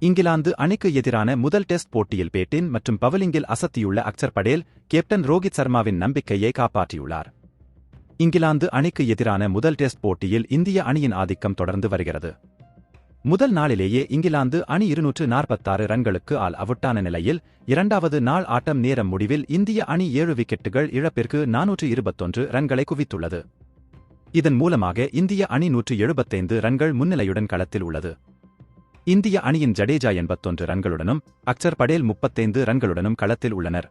இங்கிலாந்து அணிக்கு எதிரான முதல் டெஸ்ட் போட்டியில் பேட்டின் மற்றும் பவலிங்கில் அசத்தியுள்ள அக்சர் படேல் கேப்டன் ரோஹித் சர்மாவின் நம்பிக்கையை காப்பாற்றியுள்ளார். இங்கிலாந்து அணிக்கு எதிரான முதல் டெஸ்ட் போட்டியில் இந்திய அணியின் ஆதிக்கம் தொடர்ந்து வருகிறது. முதல் நாளிலேயே இங்கிலாந்து அணி இருநூற்று நாற்பத்தாறு ரன்களுக்கு ஆல் அவுட்டான நிலையில் இரண்டாவது நாள் ஆட்டம் நேரம் முடிவில் இந்திய அணி ஏழு விக்கெட்டுகள் இழப்பிற்கு நானூற்று இருபத்தொன்று ரன்களை குவித்துள்ளது. இதன் மூலமாக இந்திய அணி நூற்று எழுபத்தைந்து ரன்கள் முன்னிலையுடன் களத்தில் உள்ளது. இந்திய அணியின் ஜடேஜா எண்பத்தொன்று ரன்களுடனும் அக்சர் படேல் முப்பத்தைந்து ரன்களுடனும் களத்தில் உள்ளனர்.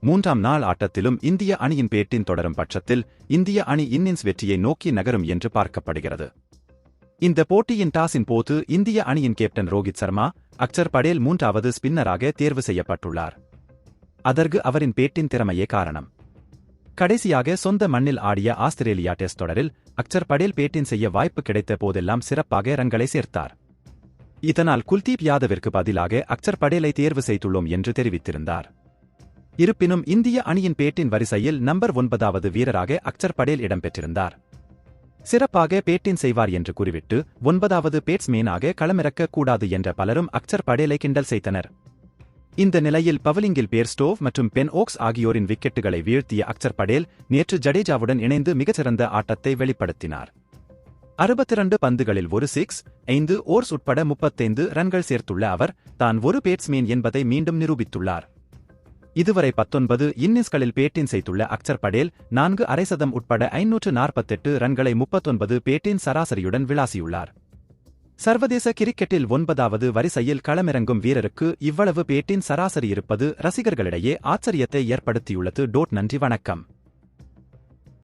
மூன்றாம் நாள் ஆட்டத்திலும் இந்திய அணியின் பேட்டின் தொடரும் பட்சத்தில் இந்திய அணி இன்னிங்ஸ் வெற்றியை நோக்கி நகரும் என்று பார்க்கப்படுகிறது. இந்த போட்டியின் டாஸின் போது இந்திய அணியின் கேப்டன் ரோஹித் சர்மா அக்சர் படேல் மூன்றாவது ஸ்பின்னராக தேர்வு செய்யப்பட்டுள்ளார். அதற்கு அவரின் பேட்டின் திறமையே காரணம். கடைசியாக சொந்த மண்ணில் ஆடிய ஆஸ்திரேலியா டெஸ்ட் தொடரில் அக்சர் படேல் பேட்டின் செய்ய வாய்ப்பு கிடைத்த போதெல்லாம் சிறப்பாக ரன்களை சேர்த்தார். இதனால் குல்தீப் யாதவிற்கு பதிலாக அக்சர் படேலை தேர்வு செய்துள்ளோம் என்று தெரிவித்திருந்தார். இருப்பினும் இந்திய அணியின் பேட்டின் வரிசையில் நம்பர் ஒன்பதாவது வீரராக அக்சர் படேல் இடம்பெற்றிருந்தார். சிறப்பாக பேட்டின் செய்வார் என்று கூறிவிட்டு ஒன்பதாவது பேட்ஸ்மேனாக களமிறக்க கூடாது என்ற பலரும் அக்சர் படேலை கிண்டல் செய்தனர். இந்த நிலையில் பவலிங்கில் பேர்ஸ்டோவ் மற்றும் பென் ஓக்ஸ் ஆகியோரின் விக்கெட்டுகளை வீழ்த்திய அக்சர் படேல் நேற்று ஜடேஜாவுடன் இணைந்து மிகச்சிறந்த ஆட்டத்தை வெளிப்படுத்தினார். அறுபத்திரண்டு பந்துகளில் ஒரு சிக்ஸ் ஐந்து ஓர்ஸ் உட்பட முப்பத்தைந்து ரன்கள் சேர்த்துள்ள அவர் தான் ஒரு பேட்ஸ்மேன் என்பதை மீண்டும் நிரூபித்துள்ளார். இதுவரை பத்தொன்பது இன்னிங்ஸ்களில் பேட்டின் செய்துள்ள அக்சர் படேல் நான்கு அரை சதம் உட்பட ஐநூற்று நாற்பத்தெட்டு ரன்களை முப்பத்தொன்பது பேட்டின் சராசரியுடன் விளாசியுள்ளார். சர்வதேச கிரிக்கெட்டில் ஒன்பதாவது வரிசையில் களமிறங்கும் வீரருக்கு இவ்வளவு பேட்டின் சராசரி இருப்பது ரசிகர்களிடையே ஆச்சரியத்தை ஏற்படுத்தியுள்ளது. டோட் நன்றி வணக்கம்.